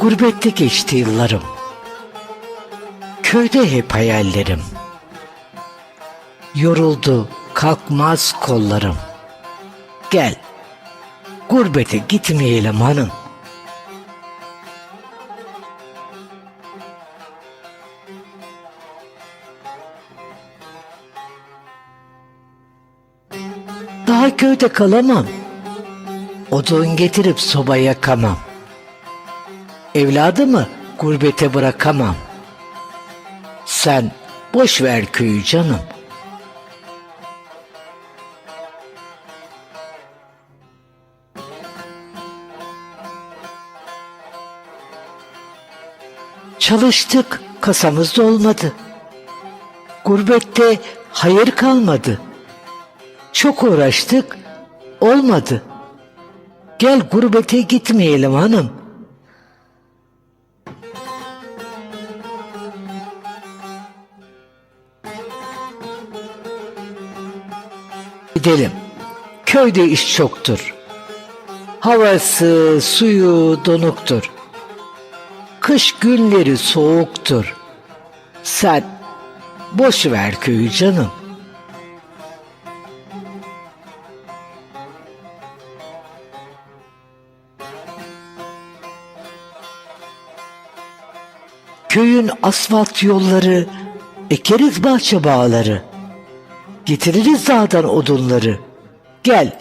Gurbette geçti yıllarım. Köyde hep hayallerim. Yoruldu kalkmaz kollarım. Gel, gurbete gitmeyelim hanım. Daha köyde kalamam. Odun getirip soba yakamam. Evladımı gurbete bırakamam. Sen boş ver köyü canım. Çalıştık, kasamız olmadı. Gurbette hayır kalmadı. Çok uğraştık, olmadı. Gel gurbete gitmeyelim hanım. Gidelim. Köyde iş çoktur. Havası, suyu donuktur. Kış günleri soğuktur. Sen boş ver köyü canım. Köyün asfalt yolları, ekeriz bahçe bağları. Getiririz dağdan odunları. Gel,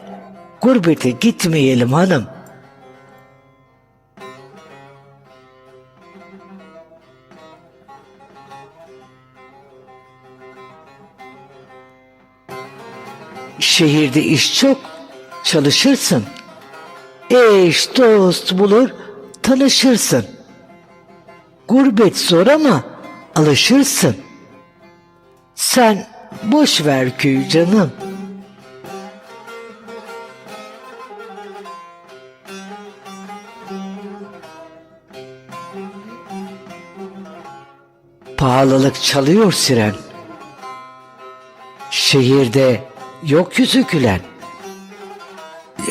gurbete gitmeyelim hanım. Şehirde iş çok, çalışırsın. Eş, dost bulur, tanışırsın. Gurbet zor ama alışırsın. Sen boş ver köyü canım. Pahalılık çalıyor siren. Şehirde yok yüzü gülen.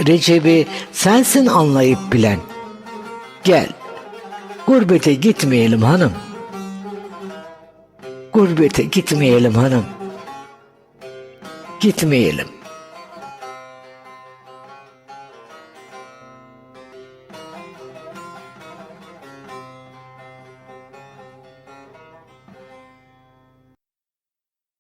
Recep'i sensin anlayıp bilen. Gel, gurbete gitmeyelim hanım. Gurbete gitmeyelim hanım. Gitmeyelim.